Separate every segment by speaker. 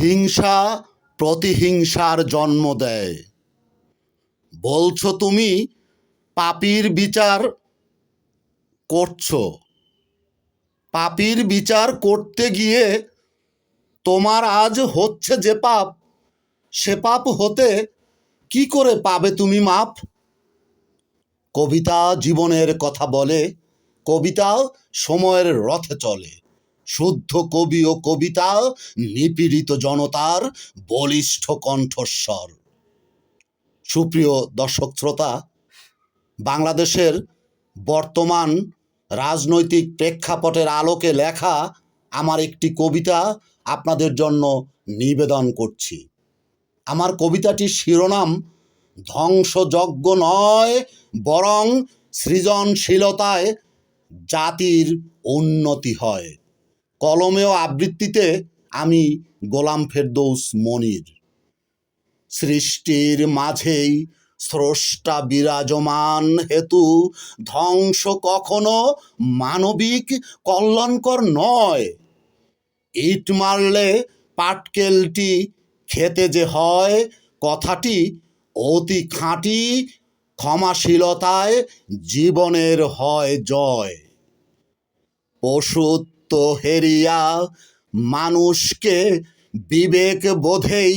Speaker 1: হিংসা প্রতিহিংসার জন্ম দেয়। বলছো তুমি, পাপির বিচার করছ। পাপির বিচার করতে গিয়ে তোমার আজ হচ্ছে যে পাপ, সে পাপ হতে কি করে পাবে তুমি মাপ? কবিতা জীবনের কথা বলে, কবিতা সময়ের রথে চলে। শুদ্ধ কবি ও কবিতা নিপীড়িত জনতার বলিষ্ঠ কণ্ঠস্বর। সুপ্রিয় দর্শক শ্রোতা, বাংলাদেশের বর্তমান রাজনৈতিক প্রেক্ষাপটের আলোকে লেখা আমার একটি কবিতা আপনাদের জন্য নিবেদন করছি। আমার কবিতাটির শিরোনাম, ধ্বংসযজ্ঞ নয়, বরং সৃজনশীলতায় জাতির উন্নতি হয়। কলমে ও আবৃত্তিতে আমি গোলাম ফেরদৌস মনির। সৃষ্টির মাঝেই স্রষ্টা বিরাজমান হেতু ধ্বংস কখনো মানবিক কল্যাণকর নয়। ইট মারলে পাটকেলটি খেতে যে হয়, কথাটি অতি খাঁটি ক্ষমাশীলতায় জীবনের হয় জয়। পশুত্ব হেরিয়া, মানুষকে বিবেক বোধেই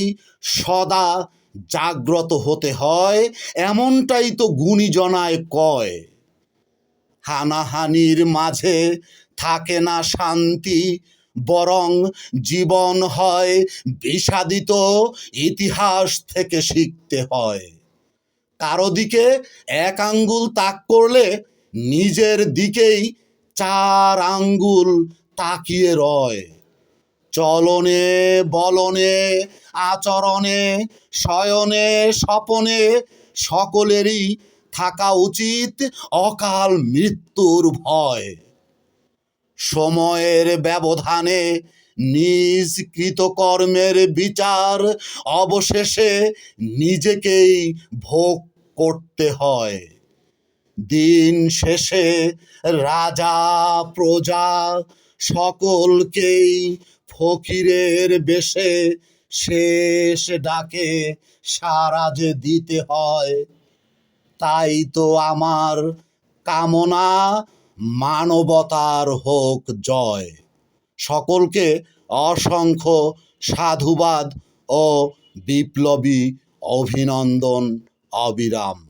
Speaker 1: সদা জাগ্রত হতে হয়, এমনটাই তো গুণীজনায় কয়। হানাহানির মাঝে থাকে না শান্তি, বরং জীবন হয় বিষাদিত ইতিহাস থেকে শিখতে হয়। কারও দিকে এক আঙ্গুল তাক করলে নিজের দিকেই চার আঙ্গুল তাকিয়ে রয়। চলনে, বলনে, আচরণে, শয়নে, স্বপনে সকলেরই থাকা উচিত অকাল মৃত্যুর ভয়। সময়ের ব্যবধানে নিজ কৃতকর্মের বিচার অবশেষে নিজেকেই ভোগ করতে হয়। দিন শেষে রাজা, প্রজা সকলকেই ফকিরের বেশে শেষ ডাকে সারা যে দিতে হয়। তাই তো আমার কামনা মানবতার হোক জয়। সকলকে অসংখ্য সাধুবাদ ও বিপ্লবী অভিনন্দন, অবিরাম।